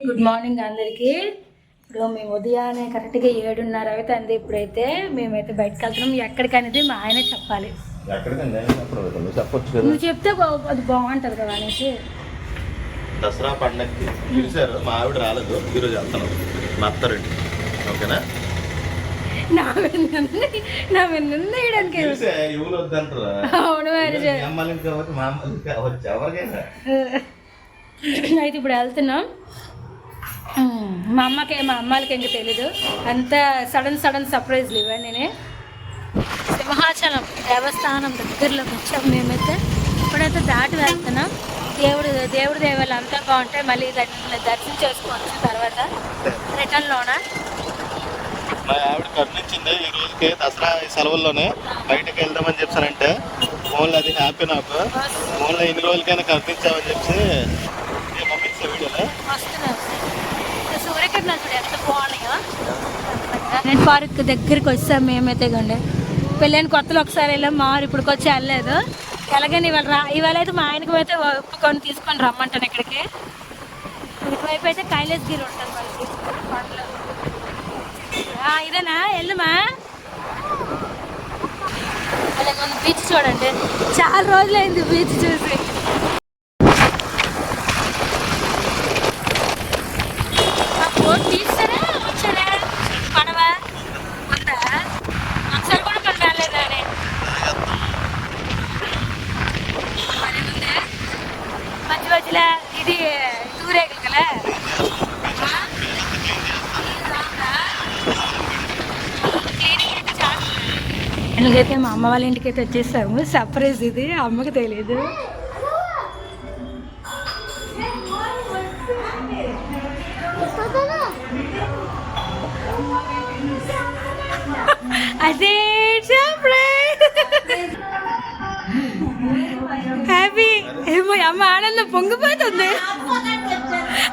Good morning అందరికీ. ఇప్పుడు మేము ఉదయాన్నే కరెక్ట్గా ఏడున్నర అవుతుంది ఇప్పుడైతే. మేమైతే బయటకు వెళ్తున్నాం. ఎక్కడికి అనేది మా ఆయన చెప్పాలి. నువ్వు చెప్తే బా- అది బాగుంటుంది కదా అనేసి. దసరా పండగకి పిలిచారు. మా ఆవిడ రాలేదు. ఈరోజు వెళ్తాను మా అత్తారింటి ఓకేనా? నా వెన్నుంది నా వెన్నుంది వేయడానికి పిలిచే ఎవరు వద్దంటారా? అవును మరి. మీ అమ్మాయిని కావచ్చు మా అమ్మాయిని కావచ్చు ఎవరికైనా. అయితే ఇప్పుడు వెళ్తున్నాం. మా అమ్మకి మా అమ్మాయిలకి ఇంకా తెలీదు. అంత సడన్ సడన్ సర్ప్రైజ్లు ఇవన్నీ సింహాచలం దేవస్థానం దగ్గరలోకి వచ్చాం మేమైతే. ఇప్పుడైతే దాటి వెళ్తున్నాం. దేవుడు దేవుడి దేవాలు అంతా బాగుంటాయి మళ్ళీ దాన్ని దర్శనం చేసుకోవచ్చు తర్వాత రిటర్న్లోన మా ఆవిడ కరుణించింది ఈ రోజుకి దసరా సెలవుల్లోనే. బయటకు వెళ్దామని చెప్పానంటే ఫోన్లో అది హ్యాపీ నాకు. ఫోన్లో ఎన్ని రోజులకైనా కరుణించామని చెప్పి పంపించే వీడియోలో? వస్తున్నాం. సూర్యకిరణాలు ఎంత నేను పార్క్ దగ్గరికి వచ్చాం మేమైతే కండి పెళ్ళైన కొత్తలో ఒకసారి వెళ్ళాం మారు ఇప్పటికి వచ్చి వెళ్ళలేదు. ఎలాగని ఇవాళ రా ఇవాళ అయితే మా ఆయనకి అయితే ఒప్పుకొని తీసుకొని రమ్మంటాను ఇక్కడికి. ఇటువైపు అయితే కైలాసగిరి ఉంటుంది మనకి కొండలు. ఇదేనా? వెళ్ళమా? అలాగే బీచ్ చూడండి. చాలా రోజులైంది బీచ్ చూసి ఆ బోట్ తీస్తారా వచ్చారా పడవ ఉందా ఒకసారి కూడా మనం వెళ్ళలేదా అని మరి ఉందా? మధ్య మధ్యలో ఇది టూరేగలు కదా ఆ? ఇది రాదా? క్లీనింగ్ అయితే చాలా ఇలాగైతే మా అమ్మ వాళ్ళ ఇంటికి అయితే వచ్చేసాము సర్ప్రైజ్ ఇది అమ్మకి తెలియదు అదే సర్ప్రైజ్ హ్యాపీ ఏమో అమ్మ ఆనందం పొంగిపోతుంది.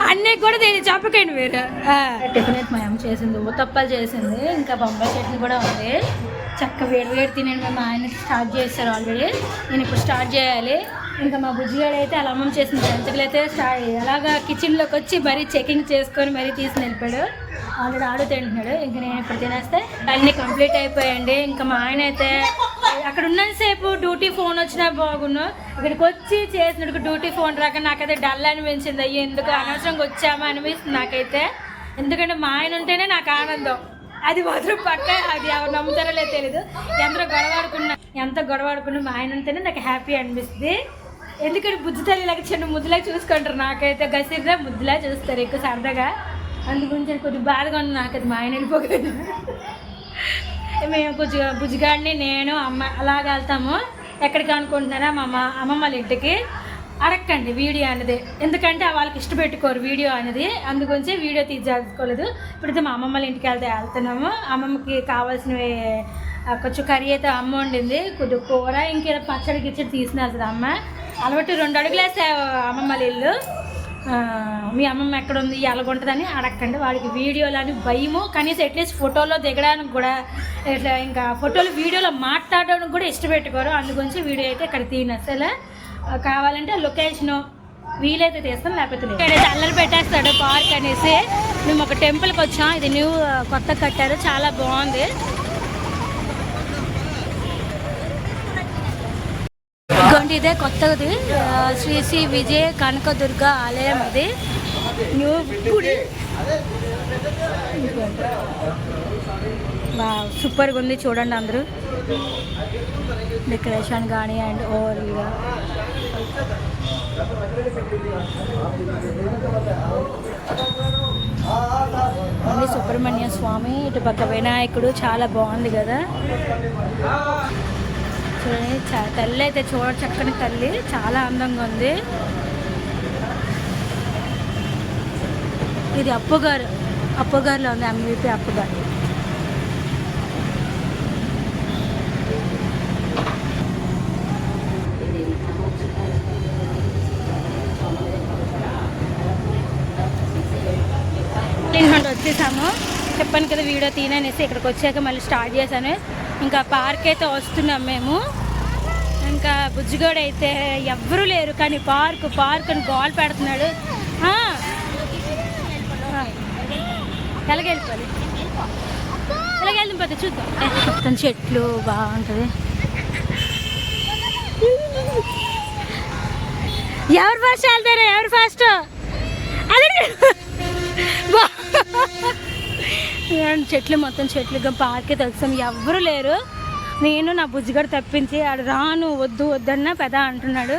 అన్నీ కూడా తెలియదు చెప్పకండి మీరు. టిఫిన్ మా అమ్మ చేసింది ఊతప్పాలు చేసింది ఇంకా బొంబాయి చట్నీ కూడా ఉంది. చక్క వేడి వేడి తినండి మేము ఆయన స్టార్ట్ చేస్తారు ఆల్రెడీ. నేను ఇప్పుడు స్టార్ట్ చేయాలి. ఇంకా మా బుజ్జిగాడు అయితే అలా అమ్మమ్మ చేసింది జంతువులు అయితే స్టార్ట్ అలాగా కిచెన్లోకి వచ్చి మరీ చెకింగ్ చేసుకొని మరీ తీసుకుని వెళ్ళిపోయాడు ఆల్రెడీ ఆడు తింటున్నాడు. ఇంకా నేను ఇప్పుడు తినేస్తే అన్నీ కంప్లీట్ అయిపోయాయండి. ఇంకా మా ఆయన అయితే అక్కడ ఉన్నంతసేపు డ్యూటీ ఫోన్ వచ్చినా బాగున్నా. ఇక్కడికి వచ్చి చేసినట్టు డ్యూటీ ఫోన్ రాక నాకైతే డల్ అనిపించింది. అయ్యి ఎందుకు అనవసరంగా వచ్చామా అనిపిస్తుంది నాకైతే. ఎందుకంటే మా ఆయన ఉంటేనే నాకు ఆనందం. అది మాత్రం పక్క అది ఎవరు నమ్ముతారో లేదో తెలీదు. ఎంత గొడవాడుకున్నా ఎంత గొడవాడుకున్నా మా ఆయన ఉంటేనే నాకు హ్యాపీ అనిపిస్తుంది. ఎందుకంటే బుద్ధి తల్లిలాగా చిన్న ముద్దులా చూసుకుంటారు. నాకైతే గసిరిగా ముద్దులా చూస్తారు ఎక్కువ సరదాగా. అందు గురించి కొద్దిగా బాధగా ఉంది నాకు అది మా ఆయన వెళ్ళిపోగలదు మేము బుజ్జి బుజ్జిగాడిని నేను అమ్మ అలాగ వెళ్తాము. ఎక్కడికి అనుకుంటున్నారా? మా అమ్మ అమ్మమ్మ వాళ్ళ ఇంటికి. అడగండి వీడియో అనేది. ఎందుకంటే వాళ్ళకి ఇష్టపెట్టుకోరు వీడియో అనేది. అందుగురించి వీడియో తీసుకోలేదు ఇప్పుడైతే మా అమ్మమ్మ వాళ్ళ ఇంటికి వెళ్తే వెళ్తున్నాము. అమ్మమ్మకి కావాల్సినవి కొంచెం కర్రీ అయితే అమ్మ వండింది. కొద్ది కూర ఇంకేదో పచ్చడి గిచ్చడి తీసుకుని వెళ్తుంది అమ్మ. అలవాటు రెండు అడుగులు వేస్తే అమ్మమ్మ వాళ్ళ ఇల్లు. మీ అమ్మమ్మ ఎక్కడ ఉంది ఎలాగుంటుందని అడగండి వాడికి వీడియోలని అని భయము. కనీసం అట్లీస్ట్ ఫోటోలో దిగడానికి కూడా ఇట్లా ఇంకా ఫోటోలు వీడియోలో మాట్లాడడానికి కూడా ఇష్టపెట్టుకోరు. అందుగురించి వీడియో అయితే ఇక్కడ తీయను అసలు. కావాలంటే లొకేషను వీలైతే తీస్తాం లేకపోతే ఇక్కడ అయితే అల్లరి పెట్టేస్తాడు పార్క్ అనేసి. మేము ఒక టెంపుల్కి వచ్చాం. ఇది న్యూ కొత్త కట్టారు. చాలా బాగుంది. ఇదిగోండి ఇదే కొత్తది శ్రీ శ్రీ విజయ కనకదుర్గ ఆలయం ఇది న్యూ గుడి సూపర్గా ఉంది చూడండి అందరూ డెకరేషన్ కానీ అండ్ ఓవర్గా సుబ్రహ్మణ్య స్వామి ఇటు పక్క వినాయకుడు చాలా బాగుంది కదా చూడండి తల్లి అయితే చూడ చక్కని తల్లి. చాలా అందంగా ఉంది. ఇది అప్పుగారు అప్పుగారులో ఉంది ఎంవిపి అప్పుగారు. వచ్చేసాము. చెప్పాను కదా వీడియో తీననేసి ఇక్కడికి వచ్చాక మళ్ళీ స్టార్ట్ చేశాను. ఇంకా పార్క్ అయితే వస్తున్నాం మేము. ఇంకా బుజ్జిగోడు అయితే ఎవ్వరూ లేరు కానీ పార్క్ పార్క్ అని గోల్ పెడుతున్నాడు. ఆ, ఎలాగ చూద్దాం. మొత్తం చెట్లు బాగుంటుంది. ఎవరు ఫస్ట్ వెళ్తారు? ఎవరు ఫస్ట్ అదే. బా- చెట్లు మొత్తం చెట్లుగా పార్కే తెలుసాం ఎవ్వరు లేరు. నేను నా బుజ్జిగాడు తప్పించి ఆడు రాను వద్దు వద్దన్న పెద అంటున్నాడు.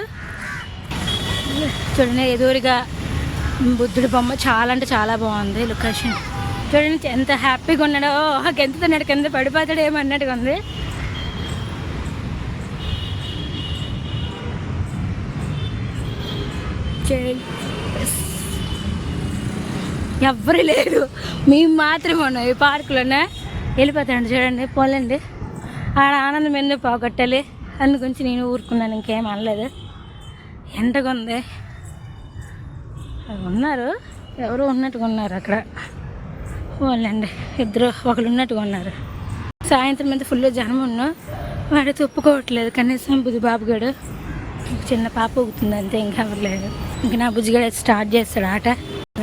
చూడండి ఎదురుగా బుద్ధుడి బొమ్మ చాలా అంటే చాలా బాగుంది లొకేషన్ చూడండి ఎంత హ్యాపీగా ఉన్నాడో. గెంతుతున్నాడు కింద పడిపోతాడు ఏమన్నట్టుగా ఉంది. చేయి ఎవ్వరు లేరు. మేము మాత్రమే ఉన్నాం ఈ పార్కులోనే. వెళ్ళిపోతాడు చూడండి పోలేండి. ఆడ ఆనందం ఎందుకు పోగొట్టాలి? అందు గురించి నేను ఊరుకున్నాను ఇంకేం అనలేదు. ఎండగా ఉంది? ఉన్నారు. ఎవరు ఉన్నట్టుగా ఉన్నారు అక్కడ. పోలేండి ఇద్దరు ఒకరు ఉన్నట్టుగా ఉన్నారు. సాయంత్రం అంతా ఫుల్ జనం ఉన్నాం. వాడు తొప్పుకోవట్లేదు కనీసం బుద్ధిబాబు బాబుగాడు చిన్న పాప ఊగుతుంది అంతే ఇంకా ఎవరు లేదు ఇంక నా బుజ్జిగాడు స్టార్ట్ చేస్తాడు ఆట.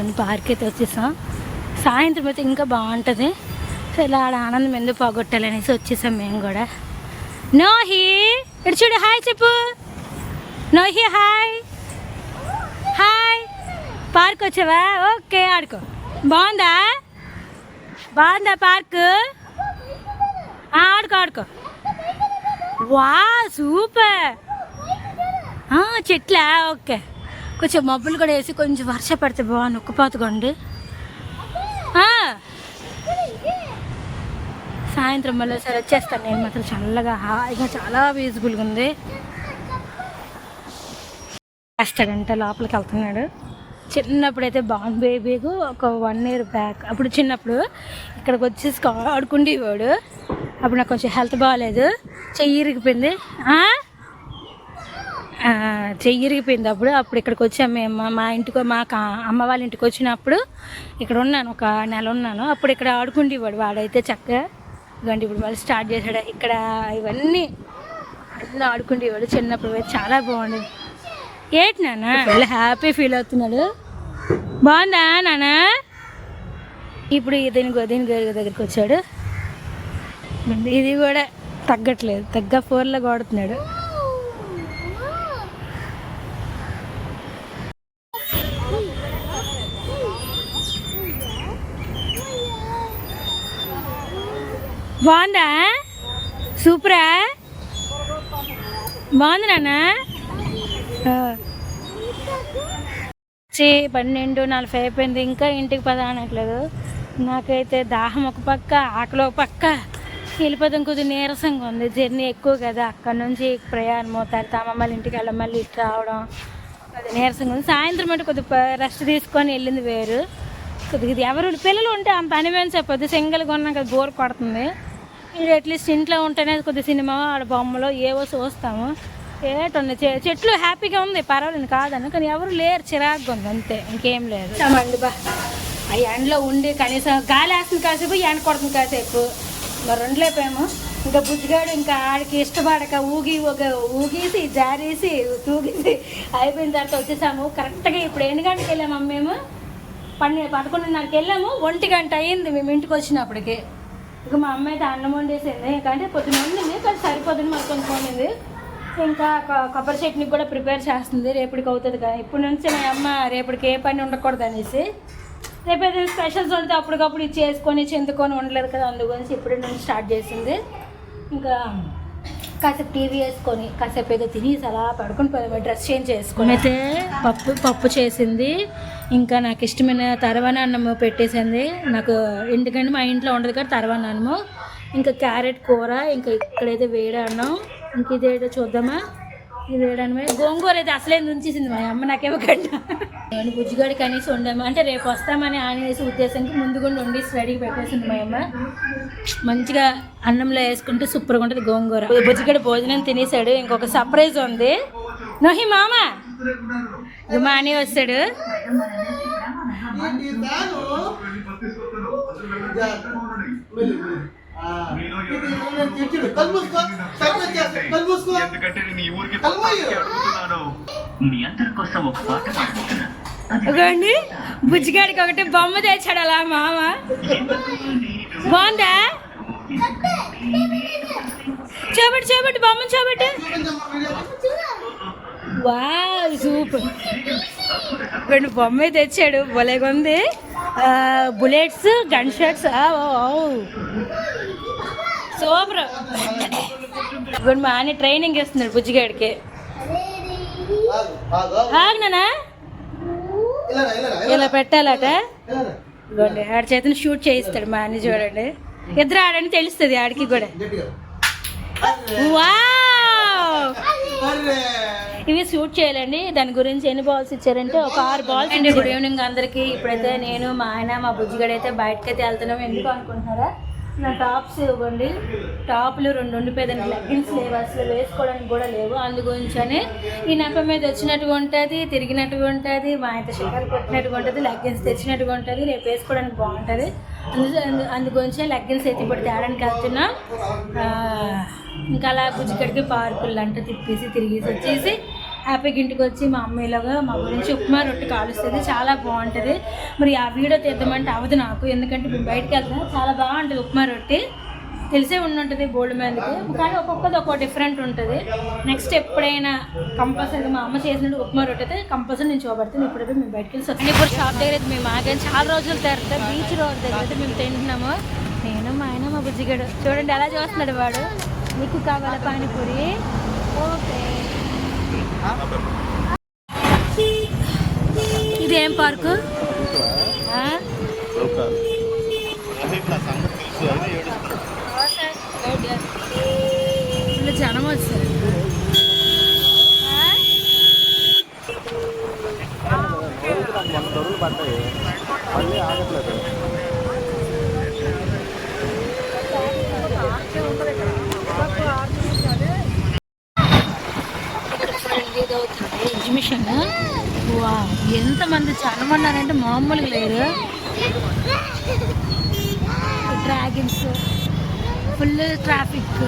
నేను పార్క్ అయితే వచ్చేసాం. సాయంత్రం అయితే ఇంకా బాగుంటుంది. సో ఇలా ఆడ ఆనందం ఎందుకు పోగొట్టాలనేసి వచ్చేసాం మేము కూడా. నోహి ఇటు చూడు హాయ్ చెప్పు. నోహి హాయ్. హాయ్. పార్క్ వచ్చావా? ఓకే ఆడుకో. బాగుందా? బాగుందా పార్క్ ఆడుకో ఆడుకో. వా సూపర్ ఆ, చెట్లా? ఓకే. కొంచెం మబ్బులు కూడా వేసి కొంచెం వర్ష పడితే బాగా ఉక్కుపోతుకోండి సాయంత్రం మళ్ళీ సరే వచ్చేస్తాను. నేను మాత్రం చల్లగా హాయిగా చాలా పీస్ఫుల్గా ఉంది. వేస్తాడంటే లోపలికి వెళ్తున్నాడు. చిన్నప్పుడు అయితే బాగుంది ఒక వన్ ఇయర్ బ్యాక్ అప్పుడు చిన్నప్పుడు ఇక్కడికి వచ్చేసి ఆడుకుండేవాడు. అప్పుడు నాకు కొంచెం హెల్త్ బాగాలేదు చెయ్యి ఇరిగిపోయింది. చెయ్యి ఇరిగిపోయింది అప్పుడు అప్పుడు ఇక్కడికి వచ్చాం మేము. మా- ఇంటికి మా అమ్మ వాళ్ళ ఇంటికి వచ్చినప్పుడు ఇక్కడ ఉన్నాను ఒక నెల ఉన్నాను. అప్పుడు ఇక్కడ ఆడుకుండేవాడు వాడైతే చక్కగా ఇదిగోండి ఇప్పుడు మళ్ళీ స్టార్ట్ చేశాడు. ఇక్కడ ఇవన్నీ అన్నీ ఆడుకుండేవాడు చిన్నప్పుడు. చాలా బాగుండేది. ఏంటి నాన్న? చాలా హ్యాపీ ఫీల్ అవుతున్నాడు. బాగుందా నాన్న? ఇప్పుడు దీని దీని గారి దగ్గరికి వచ్చాడు. ఇది కూడా తగ్గట్లేదు. తగ్గ ఫోర్లో కొడుతున్నాడు. బాగుందా? సూపరా? బాగుంది నాన్న? వచ్చి పన్నెండు నలభై అయిపోయింది. ఇంకా ఇంటికి పద అనట్లేదు. నాకైతే దాహం ఒక పక్క ఆకలి ఒక పక్క. వెళ్ళిపోతాం కొద్దిగా నీరసంగా ఉంది. జర్నీ ఎక్కువ కదా. అక్కడ నుంచి ప్రయాణం అవుతారు. తమ్మమ్మల ఇంటికి వెళ్ళడం మళ్ళీ ఇటు రావడం. అది నీరసంగా ఉంది. సాయంత్రం అంటే కొద్దిగా రెస్ట్ తీసుకొని వెళ్ళింది వేరు. కొద్దిగా ఎవరు పిల్లలు ఉంటే అంత అనిపించే చెప్పొద్దు. సింగిల్గా ఉన్నాక బోర్ కొడుతుంది. ఇది అట్లీస్ట్ ఇంట్లో ఉంటేనే కొద్ది సినిమా ఆడ బొమ్మలో ఏవో చూస్తాము. ఏటండి చె- చెట్లు హ్యాపీగా ఉంది పర్వాలేదు కాదని కానీ ఎవరు లేరు చిరాకుగా ఉంది అంతే ఇంకేం లేదు. అండి బా. ఆ ఎండలో ఉండి కనీసం గాలి వేస్తుంది కాసేపు ఎండ కొడుతుంది కాసేపు. మరి రెండులేపాము ఇంకా బుజ్జిగాడు ఇంకా ఆడికి ఇష్టపడక ఊగి ఒక ఊగేసి జారేసి తూగేసి అయిపోయిన తర్వాత వచ్చేసాము. కరెక్ట్గా ఇప్పుడు ఎన్ని గంటకి వెళ్ళాము మేము? పన్నెండు పదకొండున్నరకి వెళ్ళాము. ఒంటి గంట అయింది మేము ఇంటికి వచ్చినప్పటికి. ఇక మా అమ్మ అయితే అన్నం వండేసింది. ఎందుకంటే పొద్దున వండింది కానీ సరిపోతుంది మరి కొంచెం వండింది. ఇంకా కొబ్బరి చట్నీ కూడా ప్రిపేర్ చేస్తుంది. రేపటికి అవుతుంది కదా ఇప్పటి నుంచి మా అమ్మ రేపటికి ఏ పని ఉండకూడదు అనేసి రేపు ఏదైనా స్పెషల్స్ ఉంటే అప్పటికప్పుడు ఇది చేసుకొని చిందుకొని ఉండలేదు కదా అందుగురించి ఇప్పటి నుంచి స్టార్ట్ చేసింది. ఇంకా కాసేపు టీవీ వేసుకొని కాసేపు ఏదో తినేసి అలా పడుకొని పోయి డ్రెస్ చేంజ్ చేసుకొని. అయితే పప్పు పప్పు చేసింది. ఇంకా నాకు ఇష్టమైన తర్వాన అన్నము పెట్టేసింది. నాకు ఎందుకంటే మా ఇంట్లో ఉండదు కదా తర్వాన అన్నము. ఇంకా క్యారెట్ కూర ఇంకా ఇక్కడైతే వేడి అన్నం. ఇంక ఇదేదో చూద్దామా? ఇది వేయడమే గోంగూర అయితే అసలే ఉంచేసింది మా అమ్మ నాకేమకండి నేను బుజ్జిగాడి కనీసి ఉండము అంటే రేపు వస్తామని ఆనేసి ఉద్దేశంకి ముందు కూడా రెడీకి పెట్టేసింది మా అమ్మ. మంచిగా అన్నంలో వేసుకుంటే సూపర్గా ఉంటుంది గోంగూర. బుజ్జిగాడి భోజనం తినేసాడు. ఇంకొక సర్ప్రైజ్ ఉంది. నోహి మామ! ఇక మా అని వస్తాడు. ఎందుకంటే నేను ఈ ఊరికి కొత్త అడుగుతున్నాను మీ అందరి కోసం ఒక పాట బుజ్జిగాడికి ఒకటి బొమ్మ తెచ్చాడు అలా మామ. బాగుందా? చూపెట్టు చూపెట్టు బొమ్మ చూపెట్టు. వా సూపర్. రెండు బొమ్మ తెచ్చాడు. ఆ, బుల్లెట్స్ గన్ షాట్స్. సూపర్. ఇప్పుడు మా ట్రైనింగ్ ఇస్తున్నాడు బుజ్జిగాడికి. ఆగ్నానా ఇలా పెట్టాలట. ఇదిగోండి ఆడి చేతిని షూట్ చేయిస్తాడు మా అన్ని చూడండి. ఇద్దరు ఆడని తెలుస్తుంది ఆడికి కూడా. వావ్! ఇవి షూట్ చేయాలండి. దాని గురించి ఎన్ని బాల్స్ ఇచ్చారంటే ఒక ఆరు బాల్స్ అండి గుడ్ ఈవినింగ్ అందరికి. ఇప్పుడైతే నేను మా ఆయన మా బుజ్జిగడ అయితే బయటకైతే వెళ్తున్నాం. ఎందుకు అనుకుంటున్నారా? నా టాప్స్ ఇవ్వండి. టాప్లు రెండు ఉండిపోయేదానికి లెగ్గిన్స్ లేవు. అసలు వేసుకోవడానికి కూడా లేవు. అందుగురించని ఈ నెప మీద వచ్చినట్టుగా ఉంటుంది తిరిగినట్టుగా ఉంటుంది మా అయితే షికారు కొట్టినట్టుగా ఉంటుంది లెగ్గిన్స్ తెచ్చినట్టుగా ఉంటుంది రేపు వేసుకోవడానికి బాగుంటుంది. అందు అందు- లెగ్గిన్స్ అయితే ఇప్పుడు తేడానికి వెళ్తున్నా. ఇంకా అలా బుజ్జికడికి పార్కులు అంట తిప్పేసి తిరిగేసి వచ్చేసి హ్యాపీగా ఇంటికి వచ్చి మా అమ్మాయిలాగా మా గురించి ఉప్మా రొట్టె కాలుస్తుంది. చాలా బాగుంటుంది. మరి ఆ వీడియో తీద్దామంటే అవ్వదు నాకు. ఎందుకంటే మేము బయటకు వెళ్తాం చాలా బాగుంటుంది ఉప్మా రొట్టె. తెలిసే ఉండుంటుంది బోల్డ్ మందికి. కానీ ఒక్కొక్కది ఒక్కో డిఫరెంట్ ఉంటుంది. నెక్స్ట్ ఎప్పుడైనా కంపల్సరీ మా అమ్మ చేసినట్టు ఉప్మా రొట్టె అయితే కంపల్సరీ నేను చూపడుతుంది ఇప్పుడైతే మేము బయటకు వెళ్ళి వస్తాం ఇప్పుడు షాప్ దగ్గర అయితే మేము ఆగాం. చాలా రోజుల తర్వాత బీచ్ రోడ్ దగ్గర అయితే మేము తింటున్నాము. నేను మా ఆయన మా బుజ్జిగాడు. చూడండి ఎలా చూస్తున్నాడు వాడు. నీకు కావాలా పానీపూరి? ఇది ఏం పార్కు? ఫుల్ జనం వచ్చారు ఆ? మళ్ళీ ఆగట్లేదు ఎగ్జిబిషన్ వా ఎంతమంది చాలా మంది అంటే మామూలుగా లేరు. డ్రాగన్స్ ఫుల్ ట్రాఫిక్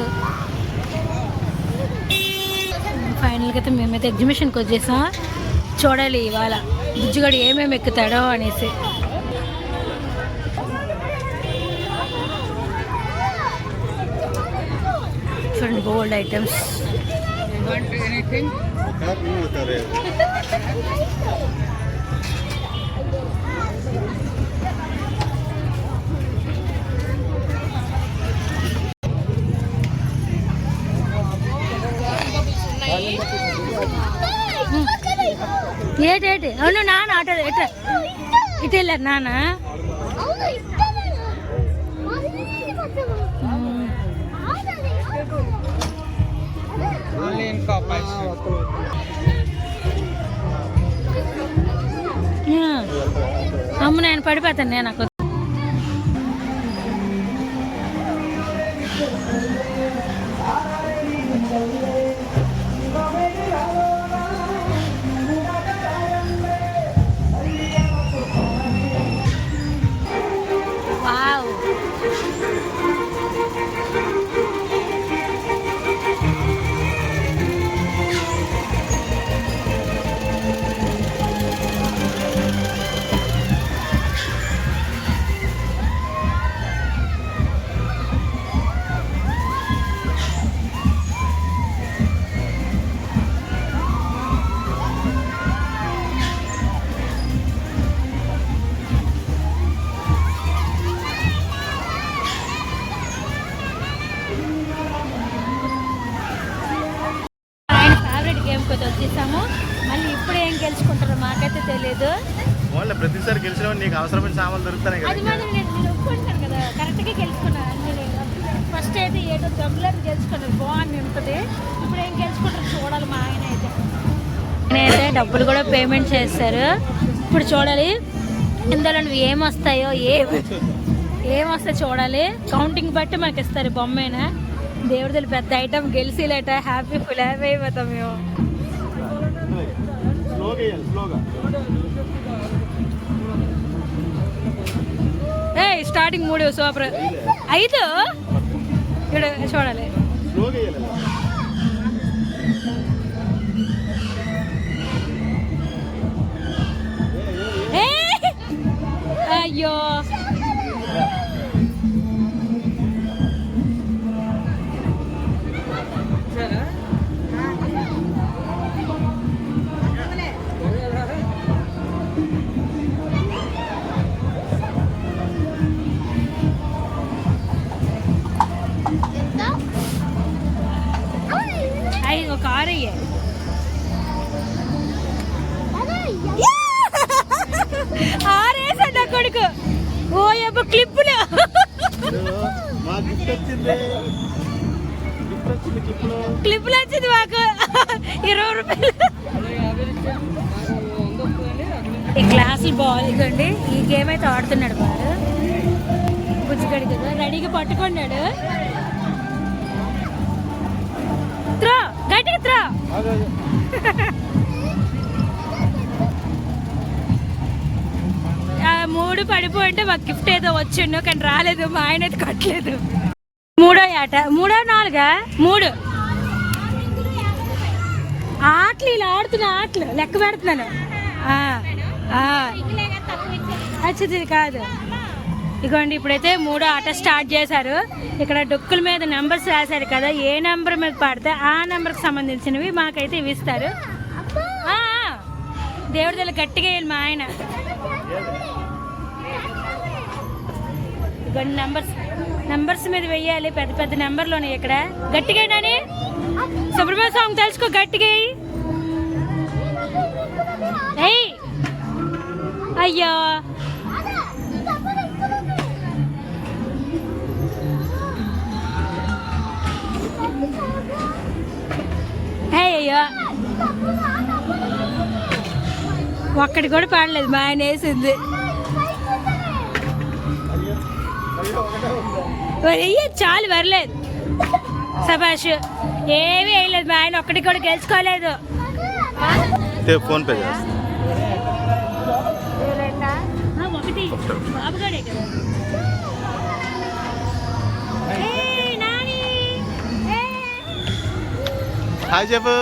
ఫైనల్గా అయితే మేమైతే ఎగ్జిబిషన్కి వచ్చేసాం. చూడాలి ఇవాళ బుజ్జిగాడు ఏమేమి ఎక్కుతాడో అనేసి. చూడండి గోల్డ్ ఐటమ్స్ ఏటి ఏటి అవును నాన్న ఆటో ఎట ఇటు వెళ్ళారు నాన్న యా. అమ్మ నేను పడిపోతాను నేను నాకు ఆయన ఫేవరెట్ గేమ్ కొద్ది వచ్చేసాము. మళ్ళీ ఇప్పుడు ఏం గెలుచుకుంటారో మాకైతే తెలియదు వాళ్ళ ప్రతిసారి గెలిచిన నీకు అవసరమైన సామాన్లు దొరుకుతాయి అది కదా మాత్రం నేను నేను ఒప్పుకుంటాను కదా. కరెక్ట్గా గెలుచుకున్నాను అన్ని ఫస్ట్ అయితే ఏదో జంబులర్ గెలుచుకున్నాను. బాగుంది ఉంటుంది. ఇప్పుడు ఏం గెలుచుకుంటారు చూడాలి మా ఆయన అయితే. నేనైతే డబ్బులు కూడా పేమెంట్ చేస్తారు ఇప్పుడు చూడాలి. ఇందులో నువ్వు ఏం ఏమొస్తే చూడాలి. కౌంటింగ్ బట్టి మనకి ఇస్తారు బొమ్మేనా. దేవుడిది పెద్ద ఐటమ్ గెలిచిలేట హ్యాపీ ఫుల్ హ్యాపీ అయిపోతాం మేము. ఏ స్టార్టింగ్ మూడు సూపర్ ఐదు? ఇక్కడ చూడాలి. ఏ అయ్యో. అయ్యి ఒక ఆరు అయ్యాయి ఆరేసాడు నా కొడుకు ఓ యబ్బ క్లిప్పులు క్లిప్పులు వచ్చింది. మాకు. ఇరవై రూపాయలు. ఈ గ్లాసులు బాగుందండి ఈ గేమ్ అయితే ఆడుతున్నాడు వాడు. బుజ్జిగడి కదా రెడీగా పట్టుకున్నాడు. త్రో. గట్టిగా త్రో ఆ మూడు మాకు గిఫ్ట్ ఏదో వచ్చిండు కానీ రాలేదు మా ఆయన అయితే కట్టలేదు. మూడో ఆట మూడో నాలుగా? మూడు. ఆటలు ఇలా ఆడుతున్న ఆటలు లెక్క పెడుతున్నాను. ఆ, అచ్చది కాదు. ఇదిగోండి ఇప్పుడైతే మూడో ఆట స్టార్ట్ చేశారు. ఇక్కడ డొక్కుల మీద నెంబర్స్ రాశారు కదా ఏ నెంబర్ మీద పాడితే ఆ నెంబర్కి సంబంధించినవి మాకైతే ఇవి ఇస్తారు ఆ, దేవుడి దగ్గర గట్టిగా వేయాలి మా ఆయన. ఇదిగోండి నెంబర్స్ నెంబర్స్ మీద వెయ్యాలి పెద్ద పెద్ద నెంబర్లు ఉన్నాయి ఇక్కడ. గట్టిగా నాని. సుబ్రహ్మణ్య స్వామి తెలుసుకో గట్టిగా అయ్యో. ఒక్కటి కూడా పాడలేదు మా ఆయన వేసింది. చాలు వరలేదు. సభాష్ ఏమీ వేయలేదు మా ఆయన ఒక్కటి కూడా గెలుచుకోలేదు. ఫోన్ పే ఒకటి. బాబుగాడే కదా! హాయ్ చెప్పు.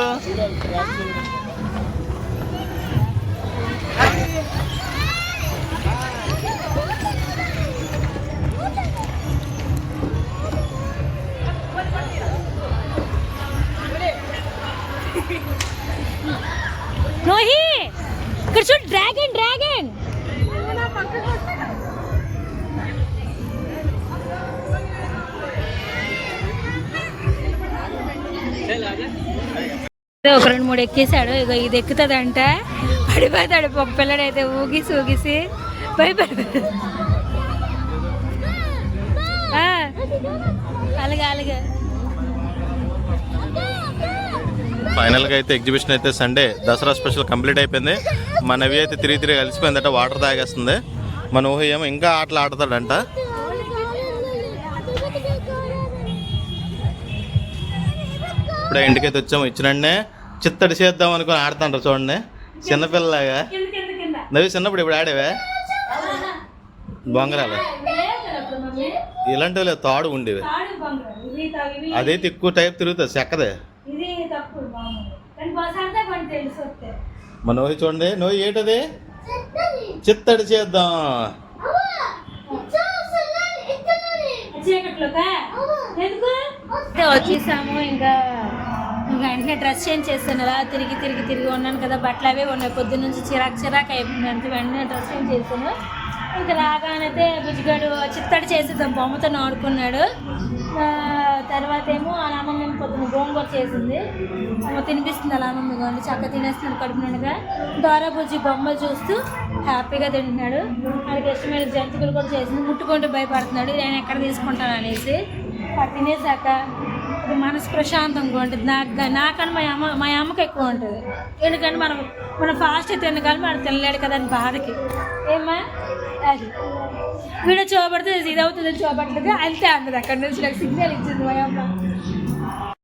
రోహి ఇక్కడ చూడు డ్రాగన్ డ్రాగన్. ఒక రెండు మూడు ఎక్కేసాడు ఇక ఇది ఎక్కుతుందంట. పడిపోతాడు ఒక పిల్లడైతే ఊగిసి ఊగిసి భయపడి అలాగే అలాగే. ఫైనల్గా అయితే ఎగ్జిబిషన్ అయితే సండే దసరా స్పెషల్ కంప్లీట్ అయిపోయింది. మనవి నవి అయితే తిరిగి తిరిగి కలిసిపోయిందట వాటర్ తాగేస్తుంది. మన ఊహ ఏమో ఇంకా ఆటలు ఆడతాడంట. ఇప్పుడే ఇంటికైతే వచ్చాము ఇచ్చినండే చిత్తడి చేద్దాం అనుకుని ఆడుతుంటారు చూడండి. చిన్నపిల్లలాగా? కింద కింద కింద నవి చిన్నప్పుడు ఇప్పుడు ఆడేవే? బొంగరాలు? ఇలాంటివి లేదు తాడు ఉండేవి. అదైతే ఎక్కువ టైప్ తిరుగుతుంది చెక్కదే. మన ఊహ చూడండి నువ్వు ఏంటది? చిత్తడి చేద్దాం. చీకట్లోకా ఎందుకు? అయితే వచ్చేసాము ఇంకా. వెంటనే డ్రెస్ చేంజ్ చేస్తాను. అలా తిరిగి తిరిగి తిరిగి ఉన్నాను కదా బట్టలు అవే ఉన్నాయి. పొద్దున్న నుంచి చిరాకు చిరాకు అయిపోయింది. అంత వెంటనే డ్రెస్ చేంజ్ చేశాను ఇంకా రాగానైతే బుజ్జిగాడు చిత్తడి చేసేద్దాం. బొమ్మతో ఆడుకున్నాడు తర్వాత ఏమో ఆ అమ్మమ్మ పొద్దున్న గోంగూర చేసింది. అమ్మ తినిపిస్తుంది అలా అమ్మమ్మ గోండి చక్క తినేస్తున్నాడు కడుపు నిండుగా బుజ్జి బొమ్మలు చూస్తూ హ్యాపీగా తింటున్నాడు. వాడికి ఇష్టమైన జంతికలు కూడా చేసింది. ముట్టుకుంటూ భయపడుతున్నాడు. నేను ఎక్కడ తీసుకుంటాను? అనేసి. అది తినేసాక ఇది మనసు ప్రశాంతంగా ఉంటుంది. నాకు నాకన్నా మా అమ్మ మా అమ్మకి ఎక్కువ ఉంటుంది. ఎందుకంటే మనం మనం ఫాస్ట్ తినగలం మనం తినలేడు కదా అని బాధకి. ఏమా అది. వీడియో చూపడితే ఇది అవుతుంది చూపడుతుంది అంతే అన్నది. అక్కడ నుంచి నాకు సిగ్నల్ ఇచ్చింది మా అమ్మ.